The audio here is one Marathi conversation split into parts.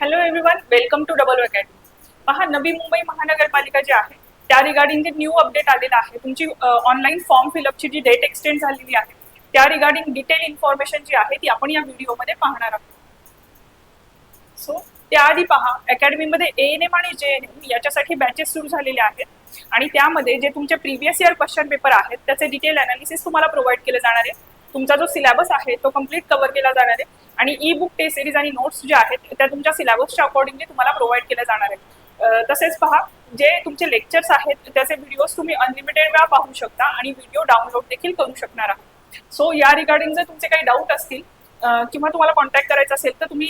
Hello everyone welcome to double academy पहा नवी मुंबई महानगरपालिका जी आहे त्या रिगार्डिंग जे न्यू अपडेट आलेला आहे. तुमची ऑनलाईन फॉर्म फिलअपची जी डेट एक्सटेंड झालेली आहे त्या रिगार्डिंग डिटेल इन्फॉर्मेशन जी आहे ती आपण या व्हिडिओमध्ये पाहणार आहोत. सो त्याआधी पहा अकॅडमीमध्ये ए एन एम आणि जे एन एम याच्यासाठी बॅचेस सुरू झालेले आहेत. आणि त्यामध्ये जे तुमचे प्रिव्हियस इयर क्वेश्चन पेपर आहेत त्याचे डिटेल अनालिसिस तुम्हाला प्रोव्हाइड केले जाणार आहे. तुमचा जो सिलेबस आहे तो कंप्लीट कव्हर केला जाणार आहे. आणि ई बुक टेस्ट सिरीज आणि नोट्स जे आहेत त्या तुमच्या सिलेबसच्या अकॉर्डिंगली तुम्हाला प्रोव्हाइड केल्या जाणार आहेत. तसेच पहा जे तुमचे लेक्चर्स आहेत त्याचे व्हिडिओज तुम्ही अनलिमिटेड वेळा पाहू शकता आणि व्हिडिओ डाउनलोड देखील करू शकणार आहात. सो या रिगार्डिंग जर तुमचे काही डाऊट असतील किंवा तुम्हाला कॉन्टॅक्ट करायचा असेल तर तुम्ही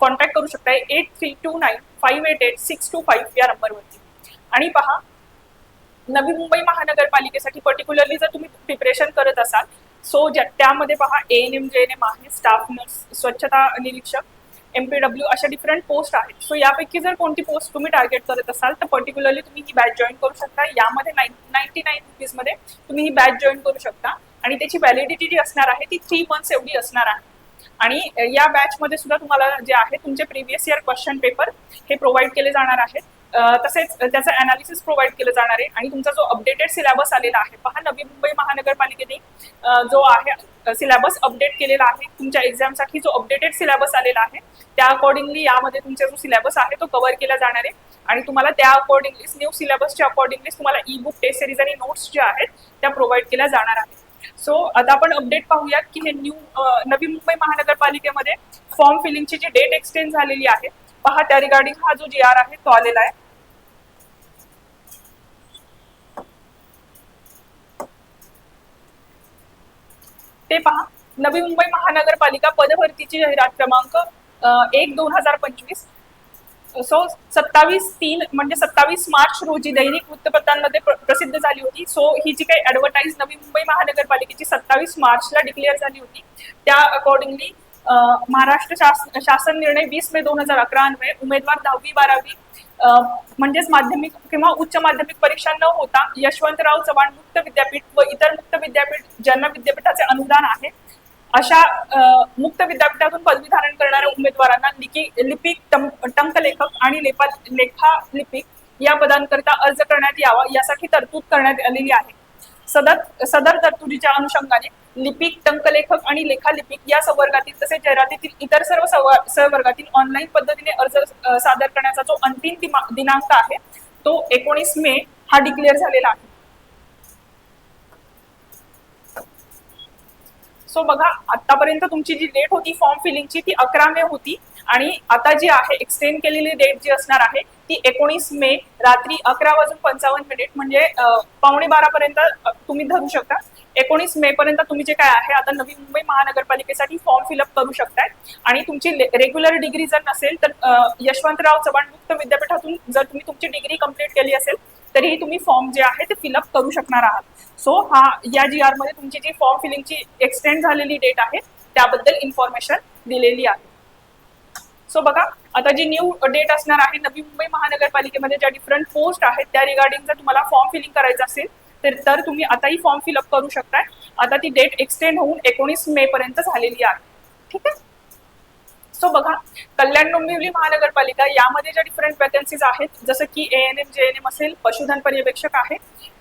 कॉन्टॅक्ट करू शकता eight three two nine five eight eight six two five या नंबरवरती आणि पहा नवी मुंबई महानगरपालिकेसाठी पर्टिक्युलरली जर तुम्ही प्रिपरेशन करत असाल सो ज्या त्यामध्ये पहा A N M J N M आहे स्टाफ नर्स स्वच्छता निरीक्षक एम पी डब्ल्यू अशा डिफरंट पोस्ट आहेत. सो यापैकी जर कोणती पोस्ट तुम्ही टार्गेट करत असाल तर पर्टिक्युलरली तुम्ही ही बॅच जॉईन करू शकता. यामध्ये नाईन नाईन्टी नाईन रुपीजमध्ये तुम्ही ही बॅच जॉईन करू शकता. आणि त्याची व्हॅलिडिटी जी असणार आहे ती थ्री मंथ्स एवढी असणार आहे. आणि या बॅचमध्ये सुद्धा तुम्हाला जे आहे तुमचे प्रिव्हियस इयर क्वेश्चन पेपर हे प्रोव्हाइड केले जाणार आहेत. तसेच त्याचं अनालिसिस प्रोव्हाइड केलं जाणार आहे. आणि तुमचा जो अपडेटेड सिलेबस आलेला आहे पहा नवी मुंबई महानगरपालिकेने जो आहे सिलेबस अपडेट केलेला आहे. तुमच्या एक्झामसाठी जो अपडेटेड सिलेबस आलेला आहे त्या अकॉर्डिंगली यामध्ये तुमचा जो सिलेबस आहे तो कव्हर केला जाणार आहे. आणि तुम्हाला त्या अकॉर्डिंगली न्यू सिलेबसच्या अकॉर्डिंगली तुम्हाला ई बुक टेस्ट सिरीज आणि नोट्स ज्या आहेत त्या प्रोव्हाइड केल्या जाणार आहेत. सो आता आपण अपडेट पाहूयात की हे न्यू नवी मुंबई महानगरपालिकेमध्ये फॉर्म फिलिंगची जी डेट एक्सटेंड झालेली आहे पहा त्या रिगार्डिंग हा जो जी आर आहे तो आलेला आहे. ते पहा. नवी मुंबई महानगरपालिका पदभरतीची जाहिरात क्रमांक एक दोन हजार पंचवीस. सो सत्तावीस तीन म्हणजे सत्तावीस मार्च रोजी दैनिक वृत्तपत्रांमध्ये प्रसिद्ध झाली होती. सो ही जी काही ऍडव्हर्टाईज नवी मुंबई महानगरपालिकेची सत्तावीस मार्चला डिक्लेअर झाली होती. त्या अकॉर्डिंगली महाराष्ट्र शासन शासन निर्णय वीस मे दोन हजार अकरा अन्वये उमेदवार दहावी बारावी म्हणजेच माध्यमिक किंवा उच्च माध्यमिक परीक्षा न होता यशवंतराव चव्हाण मुक्त विद्यापीठ व इतर मुक्त विद्यापीठ ज्यांना विद्यापीठाचे अनुदान आहे अशा मुक्त विद्यापीठातून पदवी धारण करणाऱ्या उमेदवारांना लिखी लिपिक टंक टंकलेखक आणि लेपा लेखा लिपिक या पदांकरिता अर्ज करण्यात यावा यासाठी तरतूद करण्यात आलेली आहे. सदर सदर तरतुदीच्या अनुषंगाने लिपिक टंकलेखक आणि लेखालिपिक या संवर्गातील तसेच जाहिरातीतील इतर सर्व संव- संवर्गातील ऑनलाईन पद्धतीने अर्ज सादर करण्याचा जो अंतिम दिनांक आहे तो एकोणीस मे हा डिक्लेअर झालेला आहे. सो बघा आतापर्यंत तुमची जी डेट होती फॉर्म फिलिंगची ती अकरा मे होती. आणि आता जी आहे एक्सटेंड केलेली डेट जी असणार आहे ती एकोणीस मे रात्री अकरा वाजून पंचावन्न मिनिट म्हणजे पावणे बारा पर्यंत तुम्ही धरू शकता. एकोणीस मे पर्यंत तुम्ही जे काय आहे आता नवी मुंबई महानगरपालिकेसाठी फॉर्म फिलअप करू शकताय. आणि तुमची रेग्युलर डिग्री जर नसेल तर यशवंतराव चव्हाण मुक्त विद्यापीठातून जर तुम्ही तुमची डिग्री कंप्लीट केली असेल तरीही तुम्ही फॉर्म जे आहे ते फिलअप करू शकणार आहात. सो हा या जी आरमध्ये तुमची जी फॉर्म फिलिंगची एक्सटेंड झालेली डेट आहे त्याबद्दल इन्फॉर्मेशन दिलेली आहे. सो बघा आता जी न्यू डेट असणार आहे नवी मुंबई महानगरपालिकेमध्ये ज्या डिफरंट पोस्ट आहेत त्या रिगार्डिंग जर तुम्हाला फॉर्म फिलिंग करायचं असेल तर तर तुम्ही आताही फॉर्म फिलअप करू शकताय. आता ती डेट एक्सटेंड होऊन एकोणीस मे पर्यंत झालेली आहे. ठीक आहे? सो बघा कल्याण डोंबिवली महानगरपालिका यामध्ये ज्या डिफरंट वॅकन्सीज आहेत जसं की A N M J N M असेल पशुधन पर्यवेक्षक आहे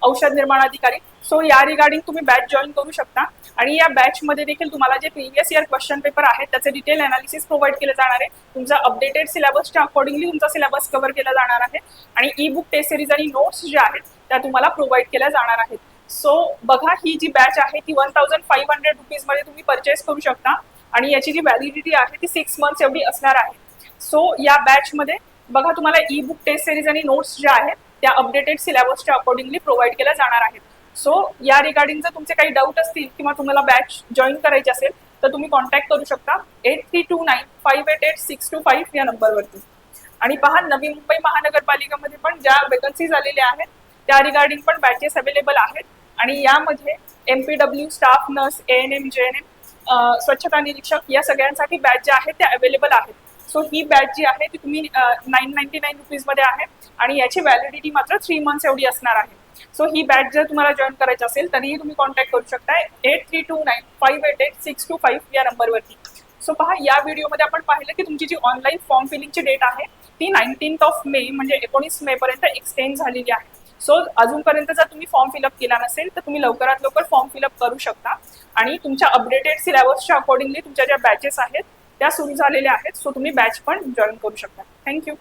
औषध निर्माण अधिकारी. सो या रिगार्डिंग तुम्ही बॅच जॉईन करू शकता. आणि या बॅच मध्ये देखील तुम्हाला जे प्रिव्हियस इयर क्वेश्चन पेपर आहेत त्याचे डिटेल अनालिसिस प्रोव्हाइड केले जाणार आहे. तुमचा अपडेटेड सिलेबसच्या अकॉर्डिंगली तुमचा सिलेबस कव्हर केला जाणार आहे. आणि ई बुक टेस्ट सिरीज आणि नोट्स ज्या आहेत त्या तुम्हाला प्रोव्हाइड केल्या जाणार आहेत. सो बघा ही जी बॅच आहे ती वन थाउजंड फाईव्ह हंड्रेड रुपीजमध्ये तुम्ही परचेस करू शकता. आणि याची जी व्हॅलिडिटी आहे ती सिक्स मंथ्स एवढी असणार आहे. सो या बॅचमध्ये बघा तुम्हाला ई बुक टेस्ट सिरीज आणि नोट्स ज्या आहेत त्या अपडेटेड सिलेबसच्या अकॉर्डिंगली प्रोव्हाइड केल्या जाणार आहेत. सो या रिगार्डिंग जर तुमचे काही डाऊट असतील किंवा तुम्हाला बॅच जॉईन करायची असेल तर तुम्ही कॉन्टॅक्ट करू शकता eight three two nine five eight eight six two five या नंबरवरती आणि पहा नवी मुंबई महानगरपालिकेमध्ये पण ज्या वेकन्सीज आलेल्या आहेत त्या रिगार्डिंग पण बॅचेस अवेलेबल आहेत. आणि यामध्ये M P W staff nurse A N M J N M स्वच्छता निरीक्षक या सगळ्यांसाठी बॅच ज्या आहेत त्या अवेलेबल आहेत. सो ही बॅच जी आहे ती तुम्ही नाईन नाईन्टी नाईन रुपीजमध्ये आहे आणि याची व्हॅलिडिटी मात्र थ्री मंथ्स एवढी असणार आहे. सो ही बॅच जर तुम्हाला जॉईन करायची असेल तरीही तुम्ही कॉन्टॅक्ट करू शकता. Eight three two nine five eight eight six two five या नंबरवरती सो पहा या व्हिडिओमध्ये आपण पाहिलं की तुमची जी ऑनलाईन फॉर्म फिलिंगची डेट आहे ती नाईन्टीन्थ ऑफ मे म्हणजे एकोणीस मे पर्यंत एक्सटेंड झालेली आहे. सो अजूनपर्यंत जर तुम्ही फॉर्म फिलअप केला नसेल तर तुम्ही लवकरात लवकर फॉर्म फिलअप करू शकता. आणि तुमच्या अपडेटेड सिलेबसच्या अकॉर्डिंगली तुमच्या ज्या बॅचेस आहेत त्या सुरू झालेल्या आहेत. सो तुम्ही बॅच पण जॉईन करू शकता. थँक्यू